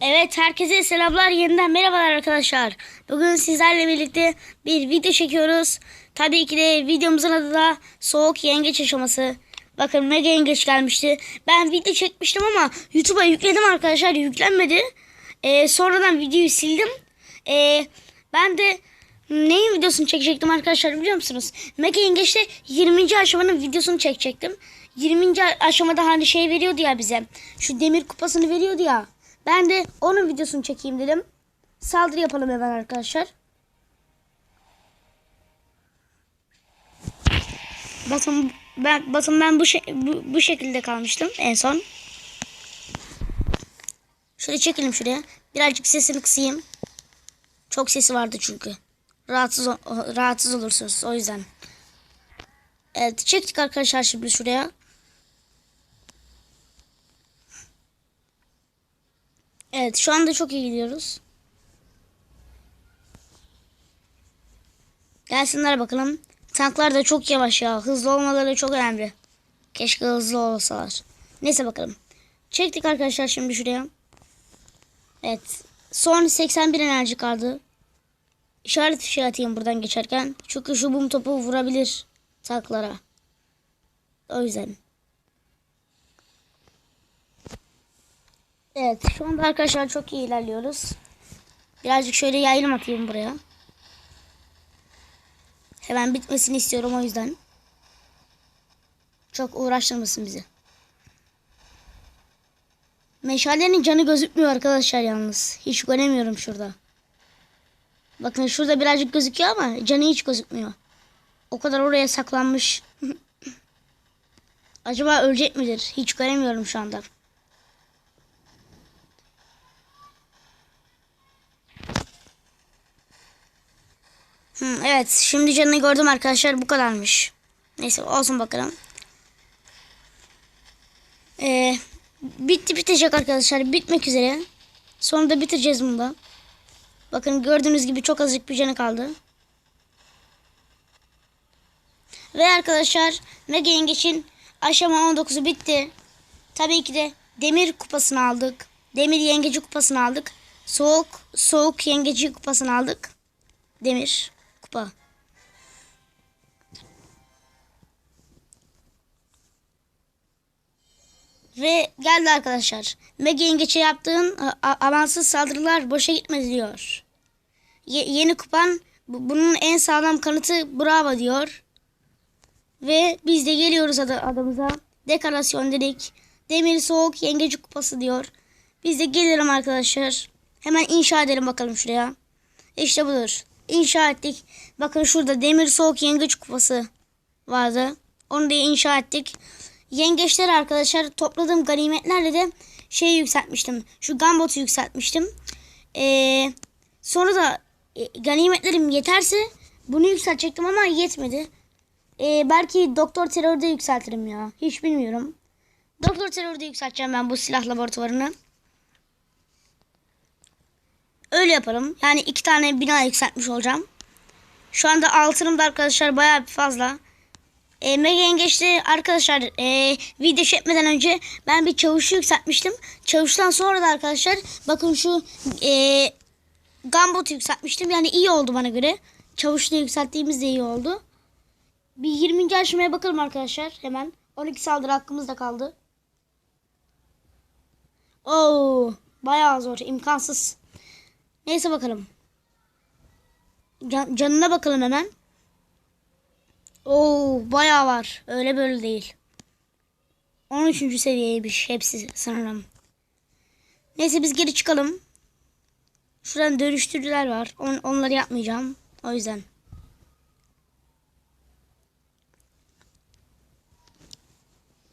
Evet herkese selamlar yeniden merhabalar arkadaşlar. Bugün sizlerle birlikte bir video çekiyoruz. Tabii ki de videomuzun adı da soğuk yengeç aşaması. Bakın mega yengeç gelmişti. Ben video çekmiştim ama YouTube'a yükledim arkadaşlar yüklenmedi. Ee, sonradan videoyu sildim. Ee, ben de neyin videosunu çekecektim arkadaşlar biliyor musunuz? Mega yengeçte 20. aşamanın videosunu çekecektim. 20. aşamada hani şey veriyordu ya bize. Şu demir kupasını veriyordu ya. Ben de onun videosunu çekeyim dedim. Saldırı yapalım hemen arkadaşlar. Bakın ben bakın ben bu, bu bu şekilde kalmıştım en son. Şöyle çekelim şuraya. Birazcık sesini kısayım. Çok sesi vardı çünkü. Rahatsız rahatsız olursunuz o yüzden. Evet çektik arkadaşlar şimdi şuraya. Evet şu anda çok iyi gidiyoruz. Gelsinler bakalım. Tanklar da çok yavaş ya. Hızlı olmaları çok önemli. Keşke hızlı olsalar. Neyse bakalım. Çektik arkadaşlar şimdi şuraya. Evet. Son 81 enerji kaldı. İşaret fişeği atayım buradan geçerken. Çünkü şu bum topu vurabilir tanklara. O yüzden. Evet şu anda arkadaşlar çok iyi ilerliyoruz. Birazcık şöyle yayılım atayım buraya. Hemen bitmesini istiyorum o yüzden. Çok uğraştırmasın bizi. Meşalenin canı gözükmüyor arkadaşlar yalnız. Hiç göremiyorum şurada. Bakın şurada birazcık gözüküyor ama canı hiç gözükmüyor. O kadar oraya saklanmış. Acaba ölecek midir? Hiç göremiyorum şu anda. Evet şimdi canını gördüm arkadaşlar bu kadarmış. Neyse olsun bakalım. Ee, bitti bitecek arkadaşlar bitmek üzere. Sonunda bitireceğiz bunu da. Bakın gördüğünüz gibi çok azıcık bir canı kaldı. Ve arkadaşlar Mega Yengeç'in aşama 19'u bitti. Tabii ki de demir kupasını aldık. Demir yengeci kupasını aldık. Soğuk soğuk yengeci kupasını aldık. Demir kupa. Ve geldi arkadaşlar. Mega yengeçe yaptığın amansız saldırılar boşa gitmedi diyor. Ye- yeni kupan bu- bunun en sağlam kanıtı bravo diyor. Ve biz de geliyoruz ad- adamıza. Dekorasyon dedik. Demir soğuk yengeci kupası diyor. Biz de gelelim arkadaşlar. Hemen inşa edelim bakalım şuraya. İşte budur. İnşa ettik. Bakın şurada demir soğuk yengeç kupası vardı. Onu da inşa ettik. Yengeçler arkadaşlar topladığım ganimetlerle de şey yükseltmiştim. Şu gambotu yükseltmiştim. Ee, sonra da e, ganimetlerim yeterse bunu yükseltecektim ama yetmedi. Ee, belki Doktor Terör'de yükseltirim ya. Hiç bilmiyorum. Doktor Terör'de yükselteceğim ben bu silah laboratuvarını. Öyle yaparım. Yani iki tane bina yükseltmiş olacağım. Şu anda altınım da arkadaşlar bayağı bir fazla. E, Mega Yengeç'te arkadaşlar e, video çekmeden önce ben bir çavuşu yükseltmiştim. Çavuştan sonra da arkadaşlar bakın şu e, Gambot'u yükseltmiştim. Yani iyi oldu bana göre. Çavuşu da yükselttiğimiz de iyi oldu. Bir 20. aşamaya bakalım arkadaşlar hemen. 12 saldırı hakkımız da kaldı. Oo, bayağı zor, imkansız. Neyse bakalım. Can, canına bakalım hemen. Oo, bayağı var. Öyle böyle değil. 13. seviyeymiş hepsi sanırım. Neyse biz geri çıkalım. Şuradan dönüştürüler var. On, onları yapmayacağım. O yüzden.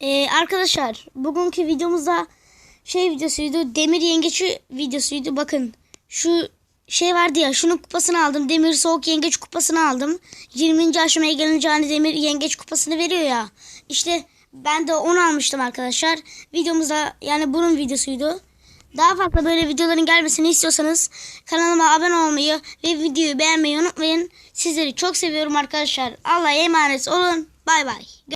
Ee, arkadaşlar bugünkü videomuzda şey videosuydu. Demir yengeçi videosuydu. Bakın şu şey vardı ya şunun kupasını aldım. Demir soğuk yengeç kupasını aldım. 20. aşamaya gelince hani demir yengeç kupasını veriyor ya. İşte ben de onu almıştım arkadaşlar. Videomuzda yani bunun videosuydu. Daha fazla böyle videoların gelmesini istiyorsanız kanalıma abone olmayı ve videoyu beğenmeyi unutmayın. Sizleri çok seviyorum arkadaşlar. Allah'a emanet olun. Bay bay.